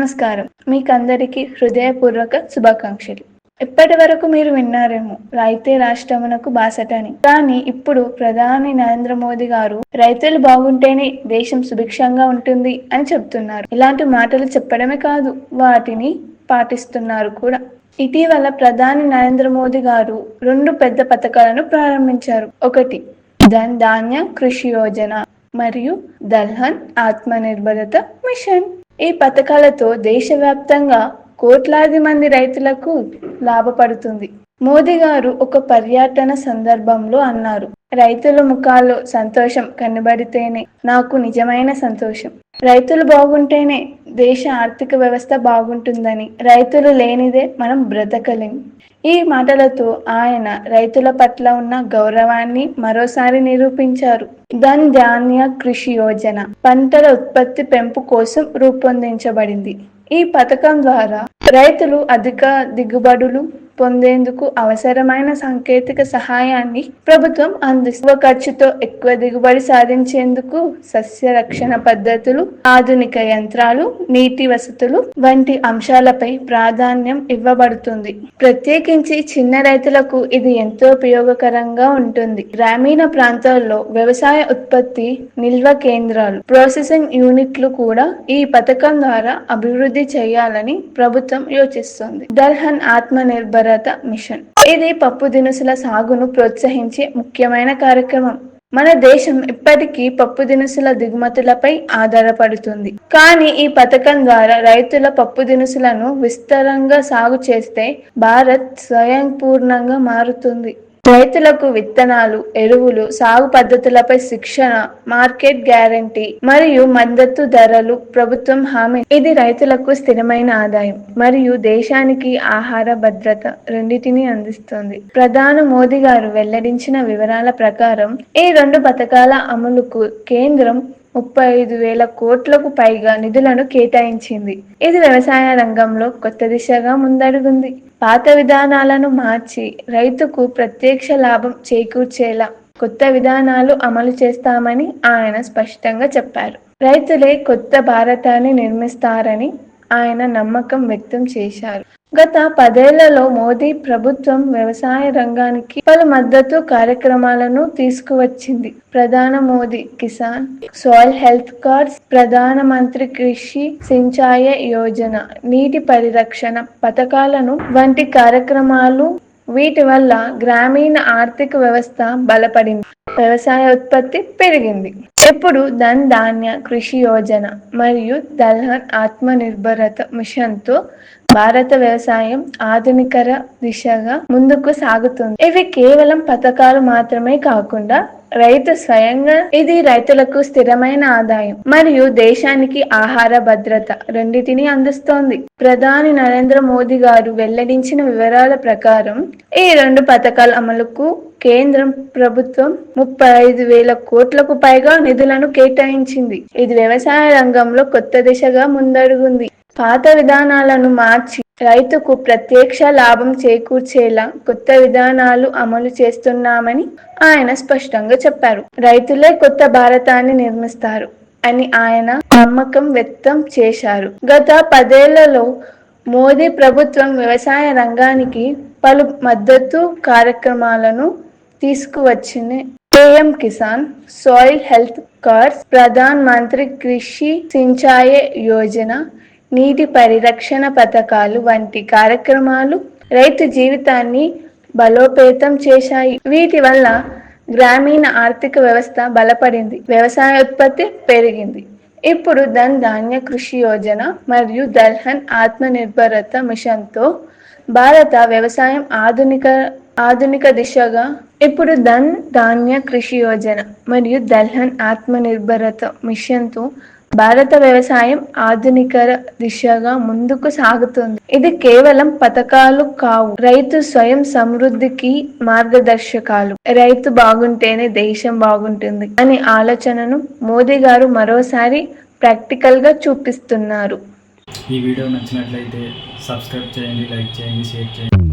నమస్కారం. మీకందరికీ హృదయపూర్వక శుభాకాంక్షలు. ఇప్పటి వరకు మీరు విన్నారేమో రైతే రాష్ట్రమునకు బాసటని. కానీ ఇప్పుడు ప్రధాని నరేంద్ర మోదీ గారు రైతులు బాగుంటేనే దేశం సుభిక్షంగా ఉంటుంది అని చెప్తున్నారు. ఇలాంటి మాటలు చెప్పడమే కాదు వాటిని పాటిస్తున్నారు కూడా. ఇటీవల ప్రధాని నరేంద్ర మోదీ గారు రెండు పెద్ద పథకాలను ప్రారంభించారు. ఒకటి ధన్ ధాన్య కృషి యోజన మరియు దల్హన్ ఆత్మనిర్భరత మిషన్. ఈ పథకాలతో దేశవ్యాప్తంగా కోట్లాది మంది రైతులకు లాభపడుతుంది. మోదీ గారు ఒక పర్యటన సందర్భంలో అన్నారు. రైతుల ముఖాల్లో సంతోషం కనబడితేనే నాకు నిజమైన సంతోషం. రైతులు బాగుంటేనే దేశ ఆర్థిక వ్యవస్థ బాగుంటుందని రైతులు లేనిదే మనం బ్రతకలేం. ఈ మాటలతో ఆయన రైతుల పట్ల ఉన్న గౌరవాన్ని మరోసారి నిరూపించారు. ధన్ ధాన్య కృషి యోజన పంటల ఉత్పత్తి పెంపు కోసం రూపొందించబడింది. ఈ పథకం ద్వారా రైతులు అధిక దిగుబడులు పొందేందుకు అవసరమైన సాంకేతిక సహాయాన్ని ప్రభుత్వం అందిస్తుంది. ఖర్చుతో ఎక్కువ దిగుబడి సాధించేందుకు సస్య రక్షణ పద్ధతులు ఆధునిక యంత్రాలు నీటి వసతులు వంటి అంశాలపై ప్రాధాన్యం ఇవ్వబడుతుంది. ప్రత్యేకించి చిన్న రైతులకు ఇది ఎంతో ఉపయోగకరంగా ఉంటుంది. గ్రామీణ ప్రాంతాల్లో వ్యవసాయ ఉత్పత్తి నిల్వ కేంద్రాలు ప్రాసెసింగ్ యూనిట్లు కూడా ఈ పథకం ద్వారా అభివృద్ధి చేయాలని ప్రభుత్వం యోచిస్తుంది. దర్హన్ ఆత్మ నిర్భరత మిషన్. ఇది పప్పు దినుసుల సాగును ప్రోత్సహించే ముఖ్యమైన కార్యక్రమం? మన దేశం ఇప్పటికీ పప్పు దినుసుల దిగుమతులపై ఆధారపడుతుంది. కానీ ఈ పథకం ద్వారా రైతుల పప్పు దినుసులను విస్తరంగా సాగు చేస్తే భారత్ స్వయంపూర్ణంగా మారుతుంది. రైతులకు విత్తనాలు ఎరువులు సాగు పద్ధతులపై శిక్షణ మార్కెట్ గ్యారంటీ మరియు మద్దతు ధరలు ప్రభుత్వం హామీ. ఇది రైతులకు స్థిరమైన ఆదాయం మరియు దేశానికి ఆహార భద్రత రెండింటినీ అందిస్తుంది. ప్రధాని మోదీ గారు వెల్లడించిన వివరాల ప్రకారం ఈ రెండు పథకాల అమలుకు కేంద్రం ముప్పై ఐదు వేల కోట్లకు పైగా నిధులను కేటాయించింది. ఇది వ్యవసాయ రంగంలో కొత్త దిశగా ముందడుగుంది. పాత విధానాలను మార్చి రైతుకు ప్రత్యక్ష లాభం చేకూర్చేలా కొత్త విధానాలు అమలు చేస్తామని ఆయన స్పష్టంగా చెప్పారు. రైతులే కొత్త భారతాన్ని నిర్మిస్తారని ఆయన నమ్మకం వ్యక్తం చేశారు. గత పదేళ్ళలో మోదీ ప్రభుత్వం వ్యవసాయ రంగానికి పలు మద్దతు కార్యక్రమాలను తీసుకువచ్చింది. Pradhan Modi Kisan soil health cards Pradhan Mantri Krishi సించాయ Yojana నీటి పరిరక్షణ పథకాలను వంటి కార్యక్రమాలు వీటి వల్ల గ్రామీణ ఆర్థిక వ్యవస్థ బలపడింది. వ్యవసాయ ఉత్పత్తి పెరిగింది. ఇప్పుడు ధన్ ధాన్య కృషి యోజన మరియు దల్హన్ ఆత్మ నిర్భరత మిషన్తో భారత వ్యవసాయం ఆధునికర దిశగా ముందుకు సాగుతుంది. ఇవి కేవలం పథకాలు మాత్రమే కాకుండా రైతు స్వయంగా ఇది రైతులకు స్థిరమైన ఆదాయం మరియు దేశానికి ఆహార భద్రత రెండింటిని అందిస్తోంది. ప్రధాని నరేంద్ర మోదీ గారు వెల్లడించిన వివరాల ప్రకారం ఈ రెండు పథకాల అమలుకు కేంద్రం ప్రభుత్వం ముప్పై ఐదు వేల కోట్లకు పైగా నిధులను కేటాయించింది. ఇది వ్యవసాయ రంగంలో కొత్త దిశగా ముందడుగుంది. పాత విధానాలను మార్చి రైతుకు ప్రత్యక్ష లాభం చేకూర్చేలా కొత్త విధానాలు అమలు చేస్తున్నామని ఆయన స్పష్టంగా చెప్పారు. రైతులే కొత్త భారతాన్ని నిర్మిస్తారు అని ఆయన నమ్మకం వ్యక్తం చేశారు. గత పదేళ్ళలో మోదీ ప్రభుత్వం వ్యవసాయ రంగానికి పలు మద్దతు కార్యక్రమాలను తీసుకువచ్చింది. PM Kisan soil health cards Pradhan Mantri Krishi Sinchai Yojana నీటి పరిరక్షణ పథకాలు వంటి కార్యక్రమాలు రైతు జీవితాన్ని బలోపేతం చేశాయి. వీటి వల్ల గ్రామీణ ఆర్థిక వ్యవస్థ బలపడింది. వ్యవసాయ ఉత్పత్తి పెరిగింది. ఇప్పుడు ధన్ ధాన్య కృషి యోజన మరియు దల్హన్ ఆత్మ నిర్భరత మిషన్తో భారత వ్యవసాయం ఆధునిక ఆధునిక దిశగా ఇప్పుడు ధన్ ధాన్య కృషి యోజన మరియు దల్హన్ ఆత్మ నిర్భరత మిషన్తో భారత వ్యవసాయం ఆధునిక దిశగా ముందుకు సాగుతుంది. ఇది కేవలం పథకాలు కావు. రైతు స్వయం సమృద్ధికి మార్గదర్శకాలు. రైతు బాగుంటేనే దేశం బాగుంటుంది అనే ఆలోచనను మోదీ గారు మరోసారి ప్రాక్టికల్గా చూపిస్తున్నారు. ఈ వీడియో నచ్చినట్లయితే సబ్స్క్రైబ్ చేయండి లైక్ చేయండి షేర్ చేయండి.